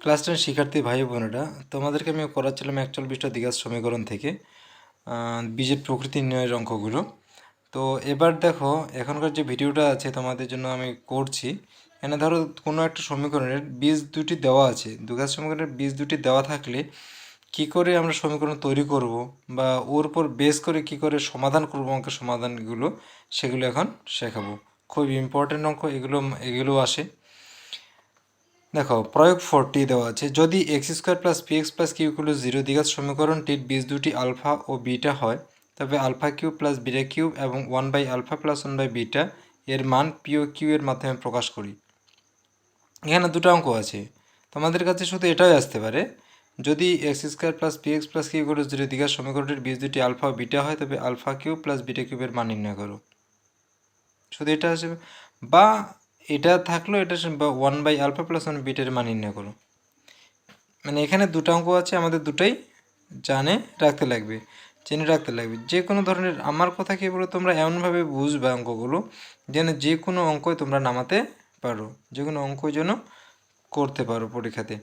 Class ten শিক্ষার্থী ভাই বোনেরা, তোমাদেরকে আমি করাচ্ছিলাম একচল বিশটা দ্বিঘাত সমীকরণ থেকে বীজের প্রকৃতি নির্ণয়ের অঙ্কগুলো। তো এবার দেখো, এখনকার যে ভিডিওটা আছে তোমাদের জন্য আমি করছি। এখানে ধরো কোনো একটা সমীকরণের বীজ দুটি দেওয়া আছে দুঘাত সমীকরণের বীজ দুটি দেওয়া থাকলে কি করে আমরা সমীকরণ তৈরি করব বা ওর উপর বেস করে কি করে সমাধান করব অঙ্কের সমাধানগুলো, সেগুলো এখন শেখাবো। খুব ইম্পর্টেন্ট অঙ্ক, এগুলো এগুলো আসে। দেখো, প্রয়োগ ফোরটি দেওয়া আছে। যদি X square plus P X plus Q equal zero দ্বিঘাত সমীকরণটির বীজ দুটি আলফা ও বিটা হয়, তবে alpha cube plus beta cube এবং one by alpha plus one by beta এর মান পি ও কিউ এর মাধ্যমে প্রকাশ করি। এখানে দুটো অঙ্ক আছে। তোমাদের কাছে শুধু এটাই আসতে পারে, যদি X square plus P X plus Q equal zero দ্বিঘাত সমীকরণটির বীজ দুটি আলফা ও বিটা হয়, তবে আলফা কিউ প্লাস বিটা কিউবের মান নির্ণয় করো। শুধু এটা আসবে। বা এটা থাকল এটা one by alpha plus one বিটের মান নির্ণয় করো। মানে এখানে দুটো অঙ্ক আছে, আমাদের দুটোই জানে রাখতে লাগবে, জেনে রাখতে লাগবে। যে কোনো ধরনের, আমার কথা কি বলো, তোমরা এমনভাবে বুঝবে অঙ্কগুলো যেন যে কোনো অঙ্কই তোমরা নামাতে পারো, যে কোনো অঙ্ক যেন করতে পারো পরীক্ষাতে।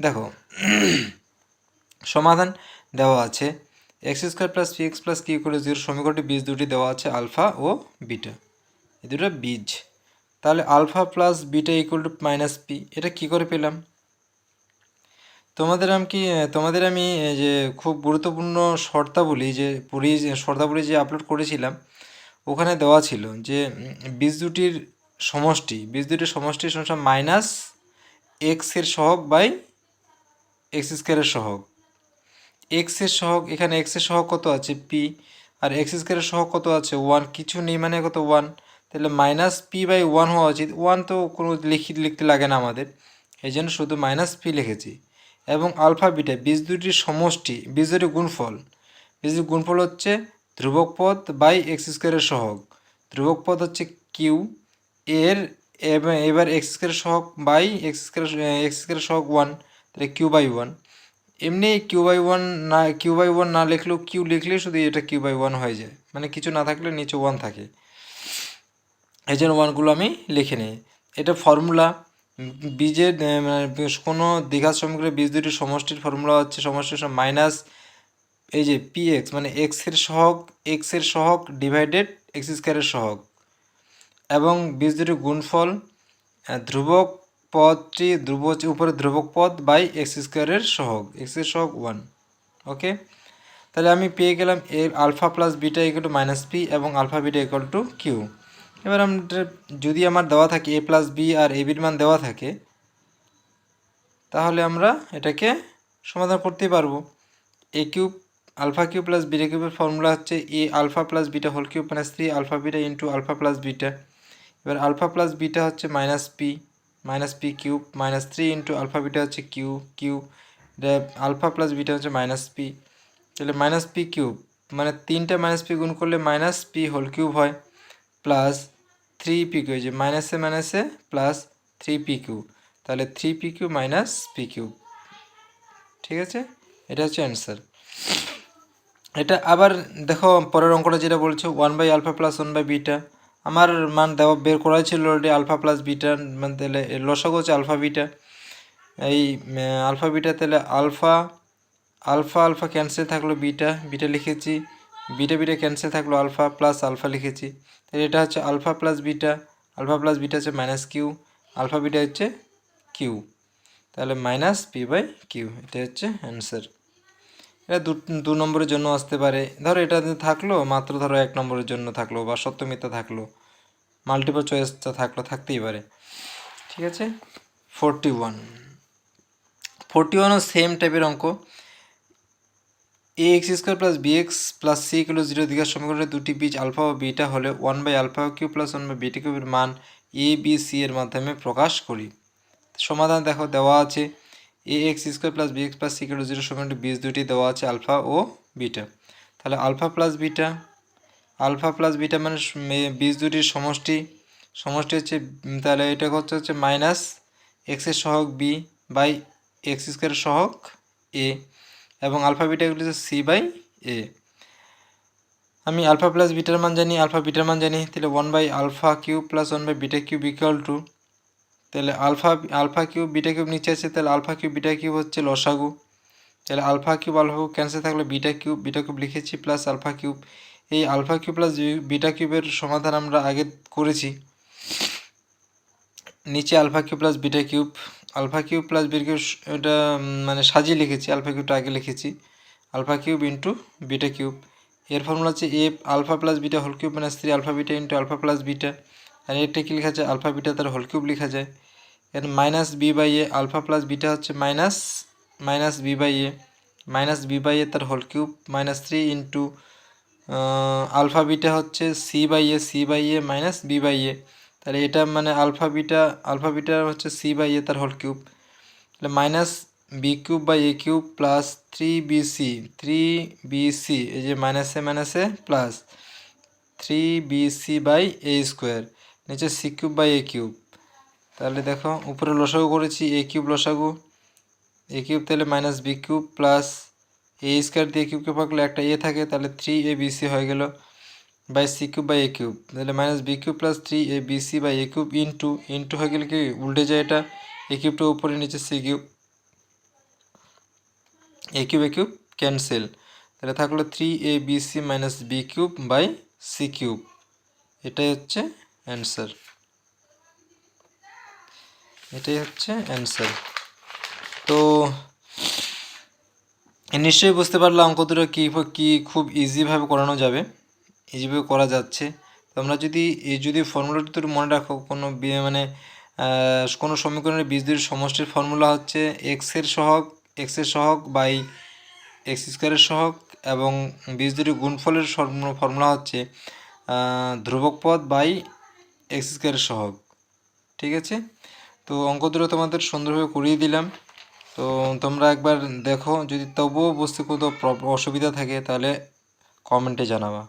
দেখো, সমাধান দেওয়া আছে। X square plus P X plus Q করে জিরো সমীকরণটি বীজ দুটি দেওয়া আছে আলফা ও বিটা এই দুটো বীজ। তাহলে alpha plus beta equal to minus P এটা কি করে পেলাম? তোমাদের আমি কি, তোমাদের আমি যে খুব গুরুত্বপূর্ণ শর্তাবলী যে যে শর্তাবলী যে আপলোড করেছিলাম, ওখানে দেওয়া ছিল যে বীজ দুটির সমষ্টি, বীজ দুটির সমষ্টি সমান মাইনাস এক্সের সহগ বাই এক্স স্কোয়ারের সহগ। এক্সের সহগ, এখানে এক্সের সহগ কত আছে? পি আর এক্স স্কোয়ারের সহগ কত আছে? ওয়ান কিছু নেই মানে কত? ওয়ান তাহলে মাইনাস পি বাই ওয়ান হওয়া উচিত। ওয়ান তো কোনো লিখি লিখতে লাগে না আমাদের। এই জন্য শুধু মাইনাস পি লিখেছি। এবং আলফা বিটা বীজ দুটির সমষ্টি বীজ দুটির গুণফল। বীজ গুণফল হচ্ছে ধ্রুবক পদ বাই এক্স স্কোয়ারের সহগ। ধ্রুবক পদ হচ্ছে কিউ এর এবার এক্স স্কোয়ারের সহগ বাই এক্স স্কোয়ার এক্স স্কোয়ারের সহগ ওয়ান তাহলে কিউ বাই ওয়ান এমনি কিউ বাই ওয়ান না কিউ বাই ওয়ান না লিখলেও কিউ লিখলে শুধু এটা কিউ বাই ওয়ান হয়ে যায়। মানে কিছু না থাকলে নিচে ওয়ান থাকে। এই জন্য ওয়ানগুলো আমি লিখে নিই। এটা ফর্মুলা, বীজের মানে কোনো দ্বিঘাত সমীকরণের বীজ দুটির সমষ্টির ফর্মুলা হচ্ছে সমষ্টির মাইনাস এই যে পি এক্স মানে এক্সের সহগ এক্সের সহগ ডিভাইডেড এক্স স্কোয়ারের সহগ। এবং বীজ দুটির গুণফল ধ্রুবক পদটি ধ্রুব উপরে ধ্রুবক পদ বাই এক্স স্কোয়ারের সহগ এক্সের সহগ ওয়ান ওকে তাহলে আমি পেয়ে গেলাম এ alpha plus beta equal to minus P এবং alpha beta equal to Q এবার আমরা যদি আমার দেওয়া থাকে এ প্লাস বি আর এ বির মান দেওয়া থাকে, তাহলে আমরা এটাকে সমাধান করতে পারব। এ cube alpha cube plus beta কিউবের ফর্মুলা হচ্ছে এ alpha plus beta whole cube minus three alpha beta into alpha plus beta এবার আলফা প্লাস বিটা হচ্ছে minus P minus P cube minus three into alpha beta হচ্ছে Q Q alpha plus beta হচ্ছে minus P তাহলে minus P cube মানে তিনটা minus P গুণ করলে minus P whole cube হয়। প্লাস থ্রি পি কিউ যে মাইনাসে মাইনাসে প্লাস থ্রি পি কিউ তাহলে three P Q minus P Q ঠিক আছে? এটা হচ্ছে অ্যান্সার এটা আবার দেখো, পরের অঙ্কটা যেটা বলছে one by alpha plus one by beta আমার মান দেওয়া বের করা ছিল অলরেডি আলফা প্লাস বিটা মানে তাহলে লসাগু হচ্ছে আলফা বিটা এই আলফা বিটা তাহলে আলফা আলফা আলফা ক্যান্সেল থাকল বিটা বিটা লিখেছি। বিটা বিটা ক্যান্সেল থাকল আলফা প্লাস আলফা লিখেছি। তাহলে এটা হচ্ছে alpha plus beta alpha plus beta হচ্ছে মাইনাস কিউ আলফা বিটা হচ্ছে কিউ তাহলে মাইনাস পি বাই কিউ এটা হচ্ছে অ্যান্সার এটা দু দু নম্বরের জন্য আসতে পারে। ধরো এটা থাকল, মাত্র ধরো এক নম্বরের জন্য থাকল বা সত্যমিতা থাকল। মাল্টিপল চয়েসটা থাকল, থাকতেই পারে। ঠিক আছে? ফোরটি ওয়ান ফোরটি ওয়ানও সেম টাইপের অঙ্ক। A X square plus B X plus C kilo zero দিঘার সমীকরণের দুটি বীজ আলফা ও বিটা হলে one by alpha cube plus one by beta কিউবের মান এ বি সি এর মাধ্যমে প্রকাশ করি। সমাধান দেখো, দেওয়া আছে A X square plus B X plus C kilo zero সমীকরণের বীজ দুটি, দেওয়া আছে আলফা ও বিটা তাহলে alpha plus beta alpha plus beta মানে বীজ দুটির সমষ্টি। সমষ্টি হচ্ছে তাহলে এটা হচ্ছে হচ্ছে মাইনাস এক্সের সহগ বি বাই এক্স স্কোয়ারের সহগ এ এবং আলফা বিটা হচ্ছে সি বাই এ। আমি আলফা প্লাস বিটার মান জানি, আলফা বিটার মান জানি, তাহলে one by alpha cube plus one by beta cube equal to তাহলে alpha alpha cube beta cube নিচে আছে, তাহলে আলফা কিউব বিটা কিউব হচ্ছে লসাগু। তাহলে alpha cube alpha cube cancel থাকলে বিটা কিউব বিটা কিউব লিখেছি প্লাস আলফা কিউব এই আলফা কিউব প্লাস বিটা কিউবের সমাধান আমরা আগে করেছি। নিচে alpha cube plus beta cube alpha cube plus beta cube এটা মানে সাজিয়ে লিখেছি, আলফা কিউবটা আগে লিখেছি। Alpha cube into beta cube. এর ফর্মুলা হচ্ছে এ alpha plus beta whole cube minus three alpha beta into alpha plus beta আর এটা কি লেখা যায় আলফা বিটা তার হোল কিউব লেখা যায়। এর minus B by A alpha plus beta হচ্ছে minus minus B by A minus B by A তার whole cube minus three into alpha beta হচ্ছে C by A C by A minus B by A তাহলে এটা মানে alpha beta alpha beta হচ্ছে C by A তার whole cube তাহলে minus B cube by A cube plus three B C three B C এই যে মাইনাসে মাইনাসে plus three B C by A square নিচে C cube by A cube তাহলে দেখো, উপরে লসাগু করেছি এ কিউব লসাগু। এ কিউব তাহলে minus B cube plus A square দিয়ে কিউবকে পাকলে একটা এ থাকে, তাহলে থ্রি এ বি সি হয়ে গেল। By C cube by A cube তাহলে minus B cube plus three A B C by A cube into into হয়ে গেলে কি উল্টে যায় এটা? এ কিউবটা উপরে, নিচে C cube A cube A cube cancel তাহলে থাকল three A B C minus B cube by C cube এটাই হচ্ছে অ্যান্সার এটাই হচ্ছে অ্যান্সার তো নিশ্চয়ই বুঝতে পারলে অঙ্ক দুটো কী কী খুব ইজিভাবে করানো যাবে। ইজিভাবে করা যাচ্ছে। তোমরা যদি, এই যদি ফর্মুলাটি একটু মনে রাখো, কোনো মানে কোনো সমীকরণের বীজদ্বৈর সমষ্টির ফর্মুলা হচ্ছে এক্সের সহগ এক্সের সহগ বাই এক্স স্কোয়ারের সহগ এবং বীজদ্বৈর গুণফলের ফর্মুলা হচ্ছে ধ্রুবক পদ বাই এক্স স্কোয়ারের সহগ। ঠিক আছে? তো অঙ্ক দুটো তোমাদের সুন্দরভাবে করিয়ে দিলাম। তো তোমরা একবার দেখো, যদি তবুও বুঝতে কোনো অসুবিধা থাকে তাহলে কমেন্টে জানাবা।